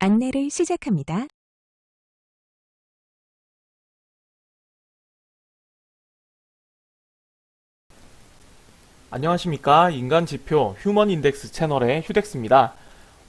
안내를 시작합니다. 안녕하십니까? 인간지표 휴먼인덱스 채널의 휴덱스입니다.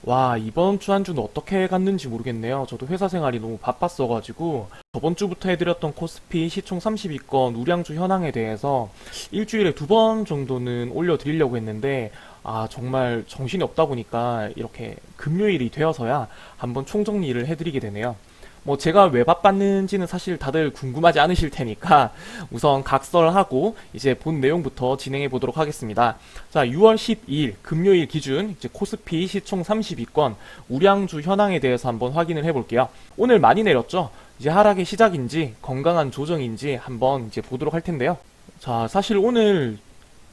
와 이번 주 한 주는 어떻게 갔는지 모르겠네요. 저도 회사 생활이 너무 바빴어가지고 저번 주부터 해드렸던 코스피 시총 32건 우량주 현황에 대해서 일주일에 두 번 정도는 올려드리려고 했는데 아 정말 정신이 없다 보니까 이렇게 금요일이 되어서야 한번 총정리를 해드리게 되네요 뭐 제가 왜 바빴는지는 사실 다들 궁금하지 않으실 테니까 우선 각설하고 이제 본 내용부터 진행해 보도록 하겠습니다. 자, 6월 12일 금요일 기준 이제 코스피 시총 32건 우량주 현황에 대해서 한번 확인을 해 볼게요. 오늘 많이 내렸죠? 이제 하락의 시작인지 건강한 조정인지 한번 이제 보도록 할 텐데요. 자, 사실 오늘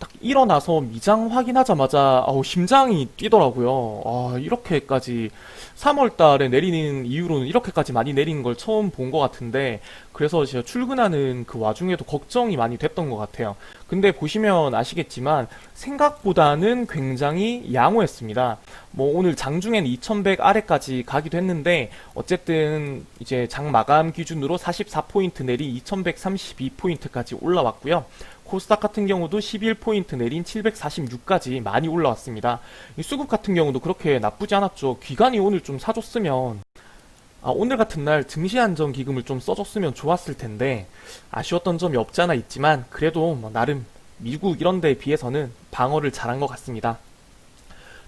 딱 일어나서 미장 확인하자마자 아우 심장이 뛰더라고요. 아, 이렇게까지 3월 달에 내리는 이후로는 이렇게까지 많이 내린 걸 처음 본 것 같은데 그래서 제가 출근하는 그 와중에도 걱정이 많이 됐던 것 같아요. 근데 보시면 아시겠지만 생각보다는 굉장히 양호했습니다. 뭐 오늘 장중엔 2100 아래까지 가기도 했는데 어쨌든 이제 장 마감 기준으로 44포인트 내린 2132포인트까지 올라왔고요. 코스닥 같은 경우도 11포인트 내린 746까지 많이 올라왔습니다. 이 수급 같은 경우도 그렇게 나쁘지 않았죠. 기관이 오늘 좀 사줬으면 아, 오늘 같은 날 증시 안정 기금을 좀 써줬으면 좋았을 텐데 아쉬웠던 점이 없지 않아 있지만 그래도 뭐 나름 미국 이런 데에 비해서는 방어를 잘한 것 같습니다.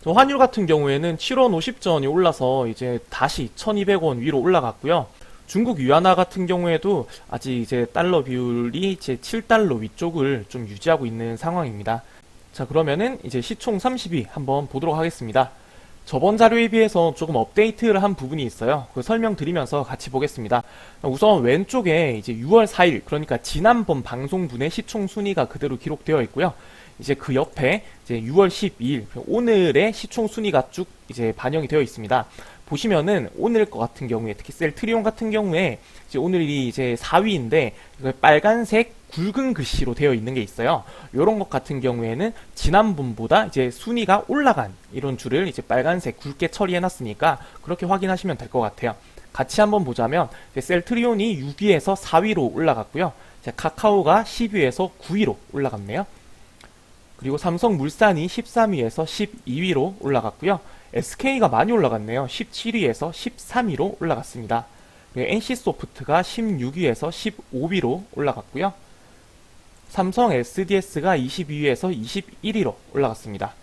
저 환율 같은 경우에는 7원 50전이 올라서 이제 다시 1200원 위로 올라갔고요. 중국 위안화 같은 경우에도 아직 이제 달러 비율이 이제 7달러 위쪽을 좀 유지하고 있는 상황입니다. 자, 그러면은 이제 시총 32 한번 보도록 하겠습니다. 저번 자료에 비해서 조금 업데이트를 한 부분이 있어요. 그 설명드리면서 같이 보겠습니다. 우선 왼쪽에 이제 6월 4일, 그러니까 지난번 방송분의 시총 순위가 그대로 기록되어 있고요. 이제 그 옆에 이제 6월 12일, 오늘의 시총 순위가 쭉 이제 반영이 되어 있습니다. 보시면은 오늘 것 같은 경우에 특히 셀트리온 같은 경우에 이제 오늘이 이제 4위인데 빨간색 굵은 글씨로 되어 있는 게 있어요. 요런 것 같은 경우에는 지난번보다 이제 순위가 올라간 이런 줄을 이제 빨간색 굵게 처리해 놨으니까 그렇게 확인하시면 될 것 같아요. 같이 한번 보자면 셀트리온이 6위에서 4위로 올라갔고요. 카카오가 10위에서 9위로 올라갔네요. 그리고 삼성물산이 13위에서 12위로 올라갔고요. SK가 많이 올라갔네요. 17위에서 13위로 올라갔습니다. NC소프트가 16위에서 15위로 올라갔고요. 삼성 SDS가 22위에서 21위로 올라갔습니다.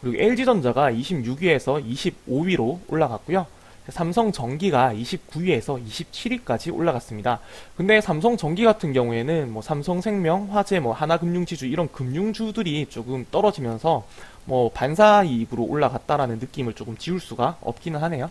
그리고 LG전자가 26위에서 25위로 올라갔고요. 삼성전기가 29위에서 27위까지 올라갔습니다. 근데 삼성전기 같은 경우에는 뭐 삼성생명, 화재, 뭐 하나금융지주 이런 금융주들이 조금 떨어지면서 뭐 반사이익으로 올라갔다라는 느낌을 조금 지울 수가 없기는 하네요.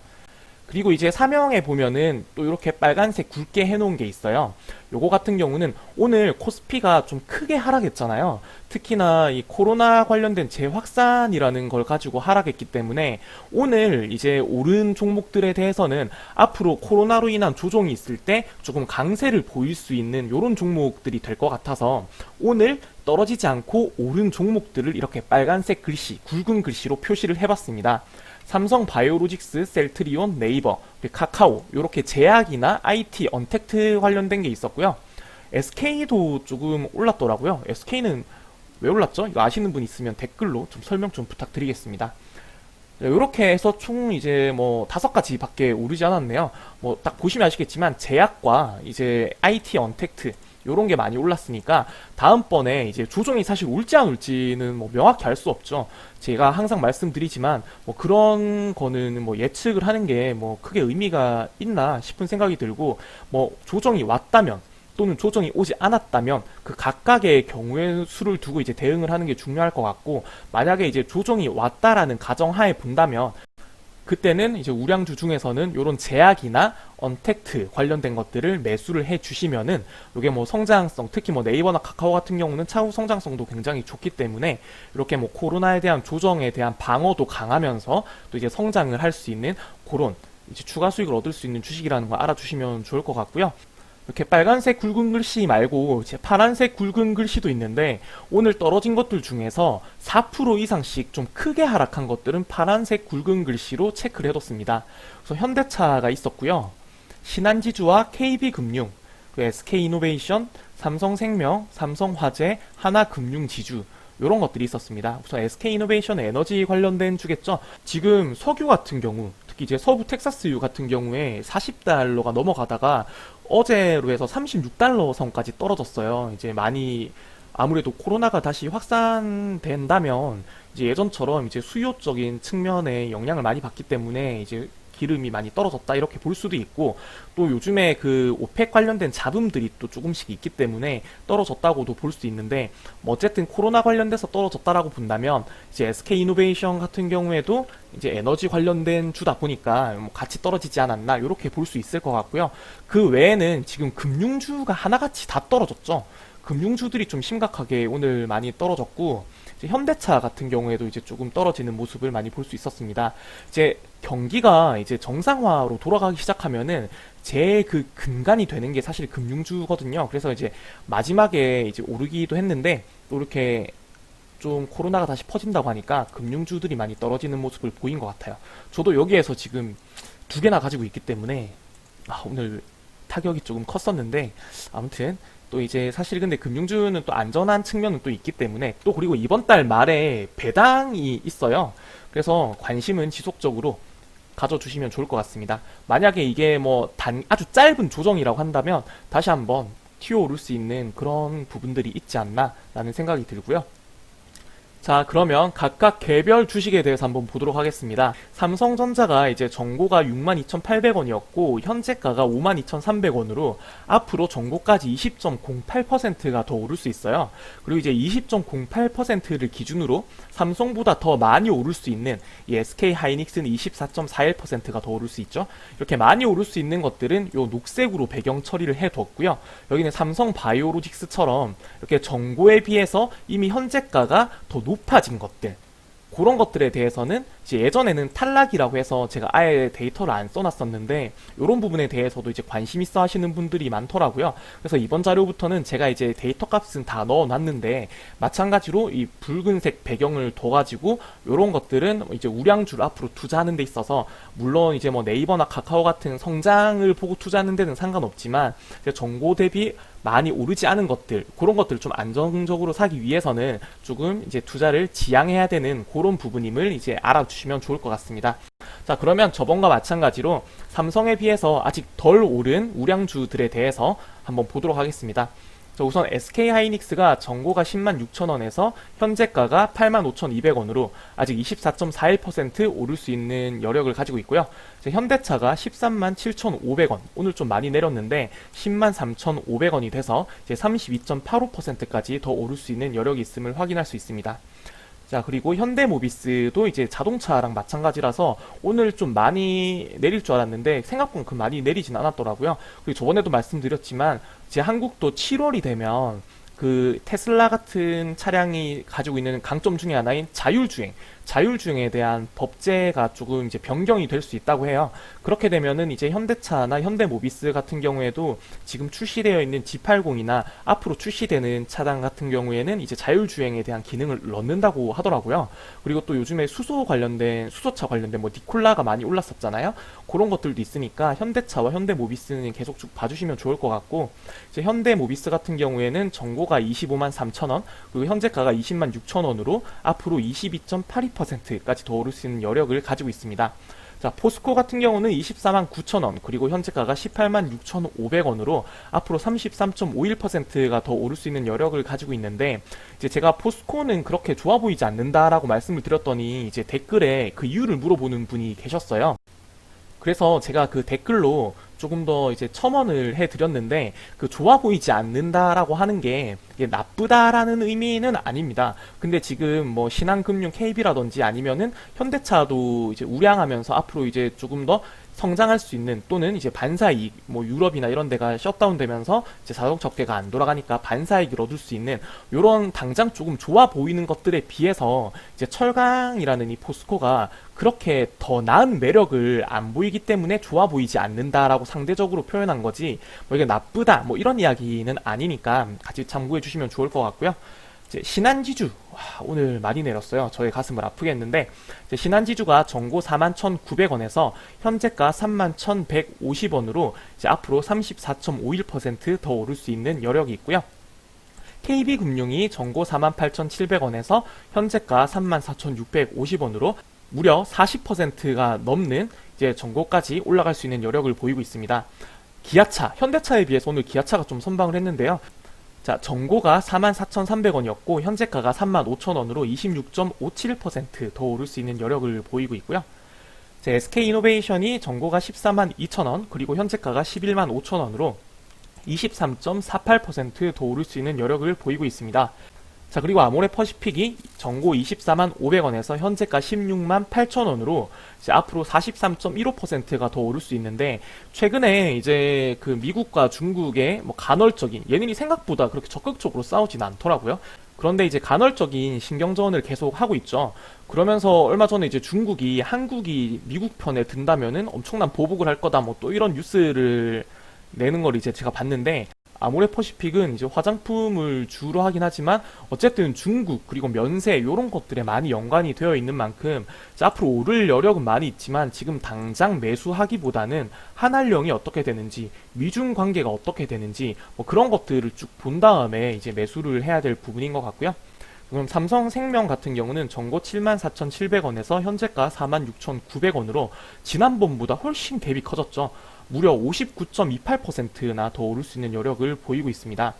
그리고 이제 사명에 보면은 또 이렇게 빨간색 굵게 해놓은 게 있어요. 요거 같은 경우는 오늘 코스피가 좀 크게 하락했잖아요. 특히나 이 코로나 관련된 재확산이라는 걸 가지고 하락했기 때문에 오늘 이제 오른 종목들에 대해서는 앞으로 코로나로 인한 조정이 있을 때 조금 강세를 보일 수 있는 요런 종목들이 될 것 같아서 오늘 떨어지지 않고 오른 종목들을 이렇게 빨간색 글씨, 굵은 글씨로 표시를 해봤습니다. 삼성 바이오로직스, 셀트리온, 네이버, 카카오 이렇게 제약이나 IT, 언택트 관련된 게 있었고요. SK도 조금 올랐더라고요. SK는 왜 올랐죠? 이거 아시는 분 있으면 댓글로 좀 설명 좀 부탁드리겠습니다. 이렇게 해서 총 이제 뭐 다섯 가지밖에 오르지 않았네요. 뭐 딱 보시면 아시겠지만 제약과 이제 IT 언택트 요런 게 많이 올랐으니까 다음번에 이제 조정이 사실 올지 안 올지는 뭐 명확히 알 수 없죠. 제가 항상 말씀드리지만 뭐 그런 거는 뭐 예측을 하는 게 뭐 크게 의미가 있나 싶은 생각이 들고 뭐 조정이 왔다면 또는 조정이 오지 않았다면 그 각각의 경우의 수를 두고 이제 대응을 하는 게 중요할 것 같고 만약에 이제 조정이 왔다라는 가정하에 본다면 그때는 이제 우량주 중에서는 이런 제약이나 언택트 관련된 것들을 매수를 해 주시면은 이게 뭐 성장성 특히 뭐 네이버나 카카오 같은 경우는 차후 성장성도 굉장히 좋기 때문에 이렇게 뭐 코로나에 대한 조정에 대한 방어도 강하면서 또 이제 성장을 할 수 있는 그런 이제 추가 수익을 얻을 수 있는 주식이라는 걸 알아주시면 좋을 것 같고요. 이렇게 빨간색 굵은 글씨 말고 이제 파란색 굵은 글씨도 있는데 오늘 떨어진 것들 중에서 4% 이상씩 좀 크게 하락한 것들은 파란색 굵은 글씨로 체크를 해뒀습니다. 그래서 현대차가 있었고요. 신한지주와 KB금융, 그 SK이노베이션, 삼성생명, 삼성화재, 하나금융지주 이런 것들이 있었습니다. 우선 SK이노베이션 에너지 관련된 주겠죠. 지금 석유 같은 경우, 이제 서부 텍사스유 같은 경우에 40달러가 넘어가다가 어제로 해서 36달러 선까지 떨어졌어요. 이제 많이 아무래도 코로나가 다시 확산된다면 이제 예전처럼 이제 수요적인 측면에 영향을 많이 받기 때문에 이제 기름이 많이 떨어졌다 이렇게 볼 수도 있고 또 요즘에 그 오펙 관련된 잡음들이 또 조금씩 있기 때문에 떨어졌다고도 볼 수 있는데 뭐 어쨌든 코로나 관련돼서 떨어졌다라고 본다면 이제 SK 이노베이션 같은 경우에도 이제 에너지 관련된 주다 보니까 뭐 같이 떨어지지 않았나 이렇게 볼 수 있을 것 같고요. 그 외에는 지금 금융주가 하나같이 다 떨어졌죠. 금융주들이 좀 심각하게 오늘 많이 떨어졌고 현대차 같은 경우에도 이제 조금 떨어지는 모습을 많이 볼 수 있었습니다. 이제 경기가 이제 정상화로 돌아가기 시작하면은 제일 그 근간이 되는 게 사실 금융주거든요. 그래서 이제 마지막에 이제 오르기도 했는데 또 이렇게 좀 코로나가 다시 퍼진다고 하니까 금융주들이 많이 떨어지는 모습을 보인 것 같아요. 저도 여기에서 지금 두 개나 가지고 있기 때문에 아, 오늘 타격이 조금 컸었는데 아무튼 또 이제 사실 근데 금융주는 또 안전한 측면은 또 있기 때문에 또 그리고 이번 달 말에 배당이 있어요. 그래서 관심은 지속적으로 가져주시면 좋을 것 같습니다. 만약에 이게 뭐 단 아주 짧은 조정이라고 한다면 다시 한번 튀어오를 수 있는 그런 부분들이 있지 않나라는 생각이 들고요. 자, 그러면 각각 개별 주식에 대해서 한번 보도록 하겠습니다. 삼성전자가 이제 정고가 62,800원이었고 현재가가 52,300원으로 앞으로 정고까지 20.08%가 더 오를 수 있어요. 그리고 이제 20.08%를 기준으로 삼성보다 더 많이 오를 수 있는 이 SK 하이닉스는 24.41%가 더 오를 수 있죠. 이렇게 많이 오를 수 있는 것들은 요 녹색으로 배경 처리를 해뒀고요. 여기는 삼성 바이오로직스처럼 이렇게 정고에 비해서 이미 현재가가 더 높아진 것들 그런 것들에 대해서는 이제 예전에는 탈락이라고 해서 제가 아예 데이터를 안 써놨었는데 이런 부분에 대해서도 이제 관심 있어 하시는 분들이 많더라고요. 그래서 이번 자료부터는 제가 이제 데이터 값은 다 넣어놨는데 마찬가지로 이 붉은색 배경을 둬가지고 이런 것들은 이제 우량주를 앞으로 투자하는 데 있어서 물론 이제 뭐 네이버나 카카오 같은 성장을 보고 투자하는 데는 상관없지만 정고 대비 많이 오르지 않은 것들 그런 것들을 좀 안정적으로 사기 위해서는 조금 이제 투자를 지양해야 되는 그런 부분임을 이제 알아 주시면 좋을 것 같습니다. 자 그러면 저번과 마찬가지로 삼성에 비해서 아직 덜 오른 우량주들에 대해서 한번 보도록 하겠습니다. 자, 우선 SK 하이닉스가 정고가 10만 6천 원에서 현재가가 8만 5,200원으로 아직 24.41% 오를 수 있는 여력을 가지고 있고요. 현대차가 13만 7,500원 오늘 좀 많이 내렸는데 10만 3,500원이 돼서 이제 32.85%까지 더 오를 수 있는 여력이 있음을 확인할 수 있습니다. 자, 그리고 현대모비스도 이제 자동차랑 마찬가지라서 오늘 좀 많이 내릴 줄 알았는데 생각보다 그 많이 내리진 않았더라고요. 그리고 저번에도 말씀드렸지만 이제 한국도 7월이 되면 그 테슬라 같은 차량이 가지고 있는 강점 중에 하나인 자율주행, 자율주행에 대한 법제가 조금 이제 변경이 될 수 있다고 해요. 그렇게 되면은 이제 현대차나 현대모비스 같은 경우에도 지금 출시되어 있는 G80이나 앞으로 출시되는 차량 같은 경우에는 이제 자율주행에 대한 기능을 넣는다고 하더라고요. 그리고 또 요즘에 수소 관련된 수소차 관련된 뭐 니콜라가 많이 올랐었잖아요. 그런 것들도 있으니까 현대차와 현대모비스는 계속 쭉 봐주시면 좋을 것 같고 이제 현대모비스 같은 경우에는 정고가 25만 3천 원 그리고 현재가가 20만 6천 원으로 앞으로 22.82%까지 더 오를 수 있는 여력을 가지고 있습니다. 자, 포스코 같은 경우는 24만 9천 원, 그리고 현재가가 18만 6,500원으로 앞으로 33.51%가 더 오를 수 있는 여력을 가지고 있는데, 이제 제가 포스코는 그렇게 좋아 보이지 않는다라고 말씀을 드렸더니, 이제 댓글에 그 이유를 물어보는 분이 계셨어요. 그래서 제가 그 댓글로 조금 더 이제 첨언을 해 드렸는데 그 좋아 보이지 않는다라고 하는 게 나쁘다라는 의미는 아닙니다. 근데 지금 뭐 신한금융 KB라든지 아니면은 현대차도 이제 우량하면서 앞으로 이제 조금 더 성장할 수 있는 또는 이제 반사이익 뭐 유럽이나 이런 데가 셧다운 되면서 이제 자동차 업계가 안 돌아가니까 반사이익을 얻을 수 있는 요런 당장 조금 좋아 보이는 것들에 비해서 이제 철강이라는 이 포스코가 그렇게 더 나은 매력을 안 보이기 때문에 좋아 보이지 않는다라고 상대적으로 표현한 거지 뭐 이게 나쁘다 뭐 이런 이야기는 아니니까 같이 참고해 주시면 좋을 것 같고요. 이제 신한지주 와, 오늘 많이 내렸어요. 저의 가슴을 아프게 했는데 신한지주가 전고 41,900원에서 현재가 31,150원으로 이제 앞으로 34.51%더 오를 수 있는 여력이 있고요. KB금융이 전고 48,700원에서 현재가 34,650원으로 무려 40%가 넘는 이제 전고까지 올라갈 수 있는 여력을 보이고 있습니다. 기아차, 현대차에 비해서 오늘 기아차가 좀 선방을 했는데요. 자, 정고가 44,300원이었고 현재가가 35,000원으로 26.57%더 오를 수 있는 여력을 보이고 있고요. 자, SK이노베이션이 정고가 14만 2천원 그리고 현재가가 11만 5천원으로 23.48%더 오를 수 있는 여력을 보이고 있습니다. 자, 그리고 아모레 퍼시픽이 정고 24만 500원에서 현재가 16만 8천원으로 이제 앞으로 43.15%가 더 오를 수 있는데 최근에 이제 그 미국과 중국의 뭐 간헐적인 얘네들이 생각보다 그렇게 적극적으로 싸우진 않더라고요. 그런데 이제 간헐적인 신경전을 계속 하고 있죠. 그러면서 얼마 전에 이제 중국이 한국이 미국 편에 든다면은 엄청난 보복을 할 거다 뭐 또 이런 뉴스를 내는 걸 이제 제가 봤는데 아모레 퍼시픽은 이제 화장품을 주로 하긴 하지만 어쨌든 중국 그리고 면세 이런 것들에 많이 연관이 되어 있는 만큼 앞으로 오를 여력은 많이 있지만 지금 당장 매수하기보다는 한한령이 어떻게 되는지 미중 관계가 어떻게 되는지 뭐 그런 것들을 쭉 본 다음에 이제 매수를 해야 될 부분인 것 같고요. 그럼 삼성생명 같은 경우는 전고 74,700원에서 현재가 46,900원으로 지난번보다 훨씬 갭이 커졌죠. 무려 59.28%나 더 오를 수 있는 여력을 보이고 있습니다.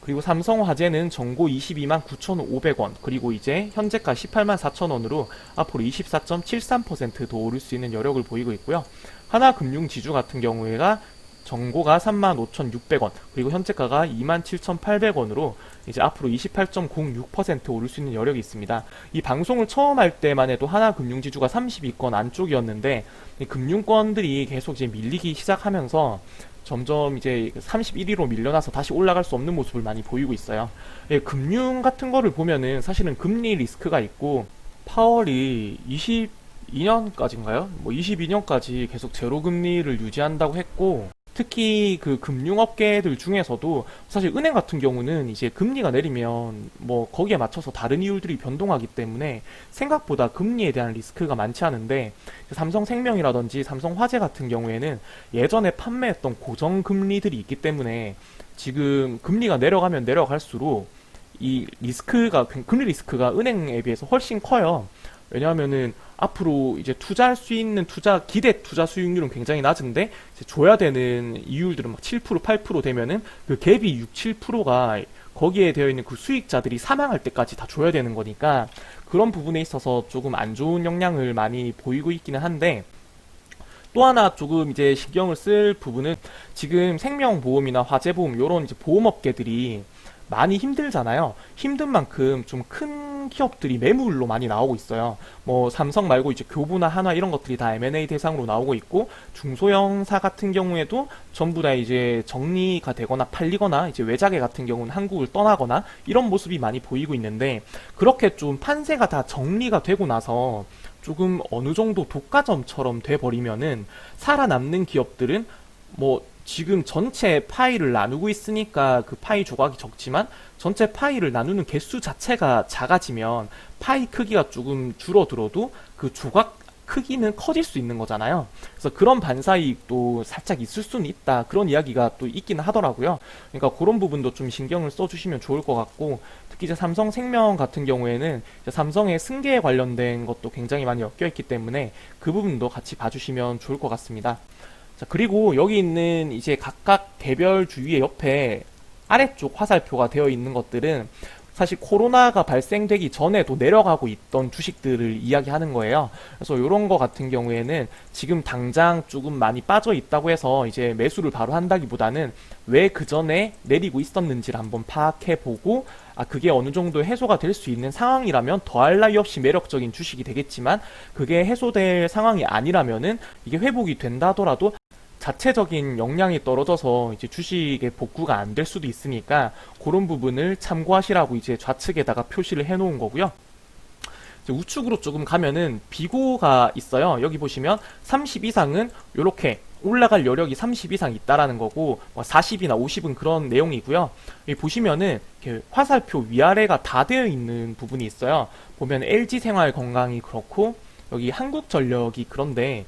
그리고 삼성화재는 전고 22만 9,500원, 그리고 이제 현재가 18만 4천원으로 앞으로 24.73%더 오를 수 있는 여력을 보이고 있고요. 하나금융지주 같은 경우에가 정고가 35,600원, 그리고 현재가가 27,800원으로 이제 앞으로 28.06% 오를 수 있는 여력이 있습니다. 이 방송을 처음 할 때만 해도 하나금융지주가 30위권 안쪽이었는데 이 금융권들이 계속 이제 밀리기 시작하면서 점점 이제 31위로 밀려나서 다시 올라갈 수 없는 모습을 많이 보이고 있어요. 예, 금융 같은 거를 보면은 사실은 금리 리스크가 있고 파월이 22년까지인가요? 뭐 22년까지 계속 제로 금리를 유지한다고 했고 특히 그 금융업계들 중에서도 사실 은행 같은 경우는 이제 금리가 내리면 뭐 거기에 맞춰서 다른 이율들이 변동하기 때문에 생각보다 금리에 대한 리스크가 많지 않은데 삼성생명이라든지 삼성화재 같은 경우에는 예전에 판매했던 고정 금리들이 있기 때문에 지금 금리가 내려가면 내려갈수록 이 리스크가 금리 리스크가 은행에 비해서 훨씬 커요. 왜냐하면은 앞으로 이제 투자할 수 있는 투자 기대 투자 수익률은 굉장히 낮은데 줘야 되는 이율들은 막 7% 8% 되면은 그 갭이 6, 7%가 거기에 되어 있는 그 수익자들이 사망할 때까지 다 줘야 되는 거니까 그런 부분에 있어서 조금 안 좋은 영향을 많이 보이고 있기는 한데 또 하나 조금 이제 신경을 쓸 부분은 지금 생명보험이나 화재보험 이런 이제 보험업계들이 많이 힘들잖아요. 힘든 만큼 좀큰 기업들이 매물로 많이 나오고 있어요. 뭐 삼성 말고 이제 교부나 한화 이런 것들이 다 M&A 대상으로 나오고 있고 중소형사 같은 경우에도 전부 다 이제 정리가 되거나 팔리거나 이제 외자계 같은 경우는 한국을 떠나거나 이런 모습이 많이 보이고 있는데 그렇게 좀 판세가 다 정리가 되고 나서 조금 어느 정도 독과점처럼 돼 버리면은 살아남는 기업들은 뭐 지금 전체 파이를 나누고 있으니까 그 파이 조각이 적지만 전체 파이를 나누는 개수 자체가 작아지면 파이 크기가 조금 줄어들어도 그 조각 크기는 커질 수 있는 거잖아요. 그래서 그런 반사이익도 살짝 있을 수는 있다. 그런 이야기가 또 있기는 하더라고요. 그러니까 그런 부분도 좀 신경을 써주시면 좋을 것 같고 특히 이제 삼성 생명 같은 경우에는 삼성의 승계에 관련된 것도 굉장히 많이 엮여 있기 때문에 그 부분도 같이 봐주시면 좋을 것 같습니다. 자, 그리고 여기 있는 이제 각각 개별 주위의 옆에 아래쪽 화살표가 되어 있는 것들은 사실 코로나가 발생되기 전에도 내려가고 있던 주식들을 이야기하는 거예요. 그래서 이런 거 같은 경우에는 지금 당장 조금 많이 빠져 있다고 해서 이제 매수를 바로 한다기보다는 왜 그 전에 내리고 있었는지를 한번 파악해 보고 아 그게 어느 정도 해소가 될 수 있는 상황이라면 더할 나위 없이 매력적인 주식이 되겠지만 그게 해소될 상황이 아니라면은 이게 회복이 된다 하더라도 자체적인 역량이 떨어져서 이제 주식의 복구가 안 될 수도 있으니까 그런 부분을 참고하시라고 이제 좌측에다가 표시를 해 놓은 거고요. 우측으로 조금 가면은 비고가 있어요. 여기 보시면 30 이상은 이렇게 올라갈 여력이 30 이상 있다라는 거고 40이나 50은 그런 내용이고요. 여기 보시면은 화살표 위아래가 다 되어 있는 부분이 있어요. 보면 LG 생활 건강이 그렇고 여기 한국전력이 그런데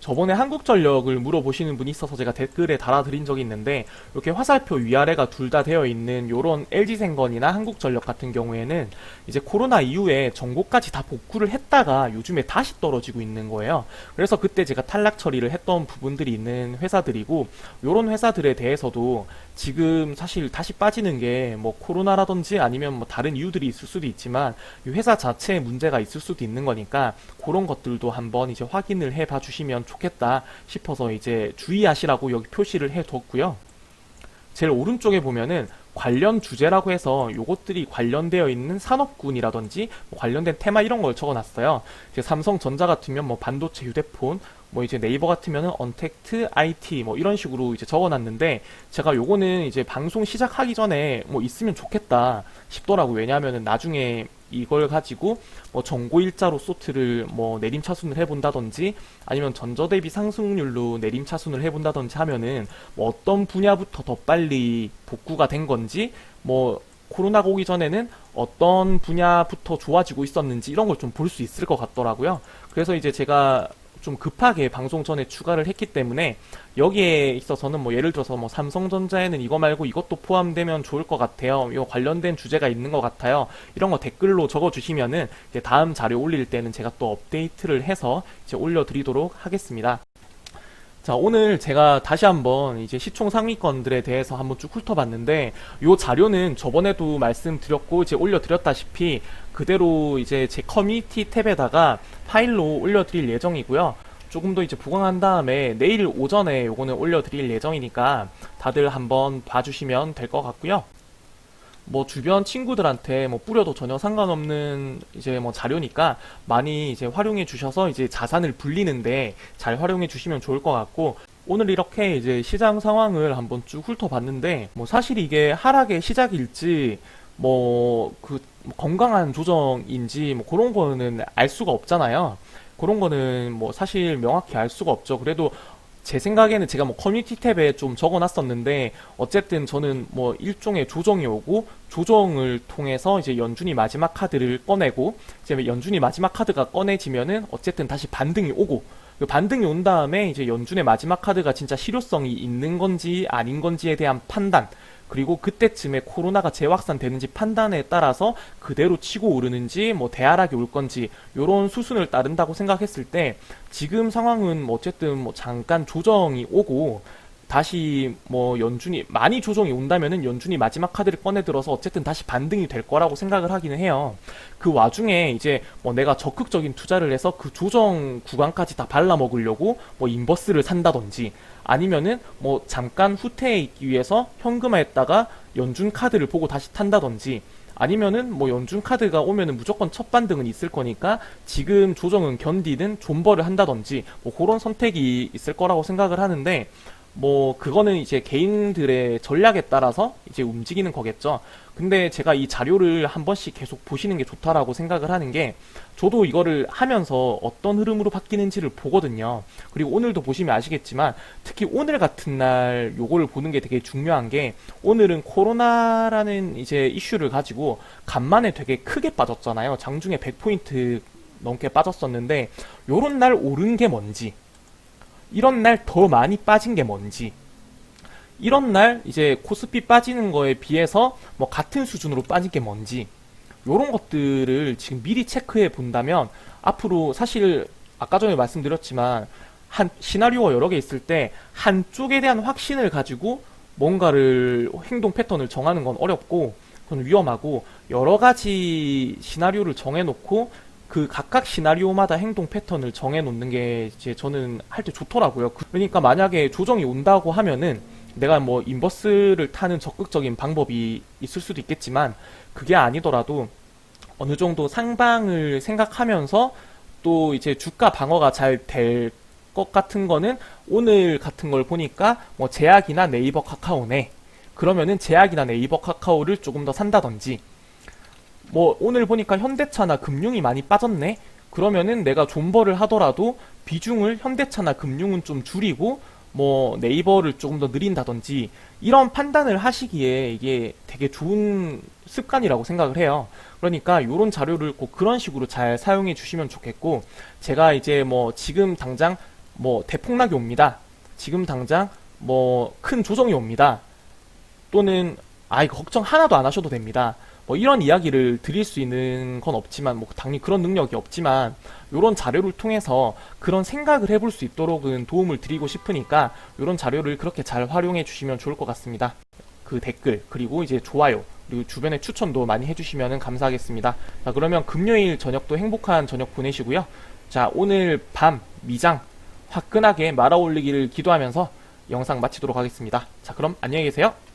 저번에 한국전력을 물어보시는 분이 있어서 제가 댓글에 달아드린 적이 있는데 이렇게 화살표 위아래가 둘 다 되어 있는 요런 LG생건이나 한국전력 같은 경우에는 이제 코로나 이후에 정보까지 다 복구를 했다가 요즘에 다시 떨어지고 있는 거예요. 그래서 그때 제가 탈락 처리를 했던 부분들이 있는 회사들이고 요런 회사들에 대해서도 지금 사실 다시 빠지는 게 뭐 코로나라든지 아니면 뭐 다른 이유들이 있을 수도 있지만 이 회사 자체에 문제가 있을 수도 있는 거니까 그런 것들도 한번 이제 확인을 해봐 주시면 좋겠다 싶어서 이제 주의하시라고 여기 표시를 해 뒀고요. 제일 오른쪽에 보면은 관련 주제라고 해서 요것들이 관련되어 있는 산업군이라든지 뭐 관련된 테마 이런 걸 적어놨어요. 이제 삼성전자 같으면 뭐 반도체, 휴대폰, 뭐 이제 네이버 같으면은 언택트, IT 뭐 이런 식으로 이제 적어놨는데 제가 요거는 이제 방송 시작하기 전에 뭐 있으면 좋겠다 싶더라고. 요 왜냐하면은 나중에 이걸 가지고 뭐 정고 일자로 소트를 뭐 내림 차순을 해본다든지 아니면 전저 대비 상승률로 내림 차순을 해본다든지 하면은 뭐 어떤 분야부터 더 빨리 복구가 된 건지 뭐 코로나가 오기 전에는 어떤 분야부터 좋아지고 있었는지 이런 걸 좀 볼 수 있을 것 같더라고요. 그래서 이제 제가 좀 급하게 방송 전에 추가를 했기 때문에 여기에 있어서는 뭐 예를 들어서 뭐 삼성전자에는 이거 말고 이것도 포함되면 좋을 것 같아요. 이 관련된 주제가 있는 것 같아요. 이런 거 댓글로 적어 주시면은 이제 다음 자료 올릴 때는 제가 또 업데이트를 해서 이제 올려드리도록 하겠습니다. 자, 오늘 제가 다시 한번 이제 시총 상위권들에 대해서 한번 쭉 훑어봤는데, 요 자료는 저번에도 말씀드렸고, 이제 올려드렸다시피, 그대로 이제 제 커뮤니티 탭에다가 파일로 올려드릴 예정이고요. 조금 더 이제 보강한 다음에 내일 오전에 요거는 올려드릴 예정이니까 다들 한번 봐주시면 될 것 같고요. 뭐 주변 친구들한테 뭐 뿌려도 전혀 상관없는 이제 뭐 자료니까 많이 이제 활용해 주셔서 이제 자산을 불리는데 잘 활용해 주시면 좋을 것 같고 오늘 이렇게 이제 시장 상황을 한번 쭉 훑어봤는데 뭐 사실 이게 하락의 시작일지 뭐 그 건강한 조정인지 뭐 그런 거는 알 수가 없잖아요. 그런 거는 뭐 사실 명확히 알 수가 없죠. 그래도 제 생각에는 제가 뭐 커뮤니티 탭에 좀 적어놨었는데 어쨌든 저는 뭐 일종의 조정이 오고 조정을 통해서 이제 연준이 마지막 카드를 꺼내고 이제 연준이 마지막 카드가 꺼내지면은 어쨌든 다시 반등이 오고 그 반등이 온 다음에 이제 연준의 마지막 카드가 진짜 실효성이 있는 건지 아닌 건지에 대한 판단 그리고 그때쯤에 코로나가 재확산되는지 판단에 따라서 그대로 치고 오르는지 뭐 대하락이 올 건지 요런 수순을 따른다고 생각했을 때 지금 상황은 뭐 어쨌든 뭐 잠깐 조정이 오고 다시 뭐 연준이 많이 조정이 온다면은 연준이 마지막 카드를 꺼내 들어서 어쨌든 다시 반등이 될 거라고 생각을 하기는 해요. 그 와중에 이제 뭐 내가 적극적인 투자를 해서 그 조정 구간까지 다 발라 먹으려고 뭐 인버스를 산다든지 아니면은 뭐 잠깐 후퇴해 있기 위해서 현금화했다가 연준 카드를 보고 다시 탄다든지 아니면은 뭐 연준 카드가 오면은 무조건 첫 반등은 있을 거니까 지금 조정은 견디는 존버를 한다든지 뭐 그런 선택이 있을 거라고 생각을 하는데 뭐 그거는 이제 개인들의 전략에 따라서 이제 움직이는 거겠죠. 근데 제가 이 자료를 한 번씩 계속 보시는 게 좋다라고 생각을 하는 게 저도 이거를 하면서 어떤 흐름으로 바뀌는지를 보거든요. 그리고 오늘도 보시면 아시겠지만 특히 오늘 같은 날 요거를 보는 게 되게 중요한 게 오늘은 코로나라는 이제 이슈를 가지고 간만에 되게 크게 빠졌잖아요. 장중에 100포인트 넘게 빠졌었는데 요런 날 오른 게 뭔지 이런 날 더 많이 빠진 게 뭔지. 이런 날 이제 코스피 빠지는 거에 비해서 뭐 같은 수준으로 빠진 게 뭔지. 요런 것들을 지금 미리 체크해 본다면 앞으로 사실 아까 전에 말씀드렸지만 한 시나리오가 여러 개 있을 때 한쪽에 대한 확신을 가지고 뭔가를 행동 패턴을 정하는 건 어렵고 그건 위험하고 여러 가지 시나리오를 정해놓고 그 각각 시나리오마다 행동 패턴을 정해놓는 게 이제 저는 할 때 좋더라고요. 그러니까 만약에 조정이 온다고 하면은 내가 뭐 인버스를 타는 적극적인 방법이 있을 수도 있겠지만 그게 아니더라도 어느 정도 상방을 생각하면서 또 이제 주가 방어가 잘 될 것 같은 거는 오늘 같은 걸 보니까 뭐 제약이나 네이버 카카오네 그러면은 제약이나 네이버 카카오를 조금 더 산다든지 뭐 오늘 보니까 현대차나 금융이 많이 빠졌네 그러면은 내가 존버를 하더라도 비중을 현대차나 금융은 좀 줄이고 뭐 네이버를 조금 더 늘린다든지 이런 판단을 하시기에 이게 되게 좋은 습관이라고 생각을 해요. 그러니까 이런 자료를 꼭 그런 식으로 잘 사용해 주시면 좋겠고 제가 이제 뭐 지금 당장 뭐 대폭락이 옵니다. 지금 당장 뭐 큰 조정이 옵니다. 또는 아 이거 걱정 하나도 안 하셔도 됩니다. 뭐 이런 이야기를 드릴 수 있는 건 없지만 뭐 당연히 그런 능력이 없지만 이런 자료를 통해서 그런 생각을 해볼 수 있도록은 도움을 드리고 싶으니까 이런 자료를 그렇게 잘 활용해 주시면 좋을 것 같습니다. 그 댓글 그리고 이제 좋아요 그리고 주변에 추천도 많이 해주시면 감사하겠습니다. 자 그러면 금요일 저녁도 행복한 저녁 보내시고요. 자 오늘 밤 미장 화끈하게 말아올리기를 기도하면서 영상 마치도록 하겠습니다. 자 그럼 안녕히 계세요.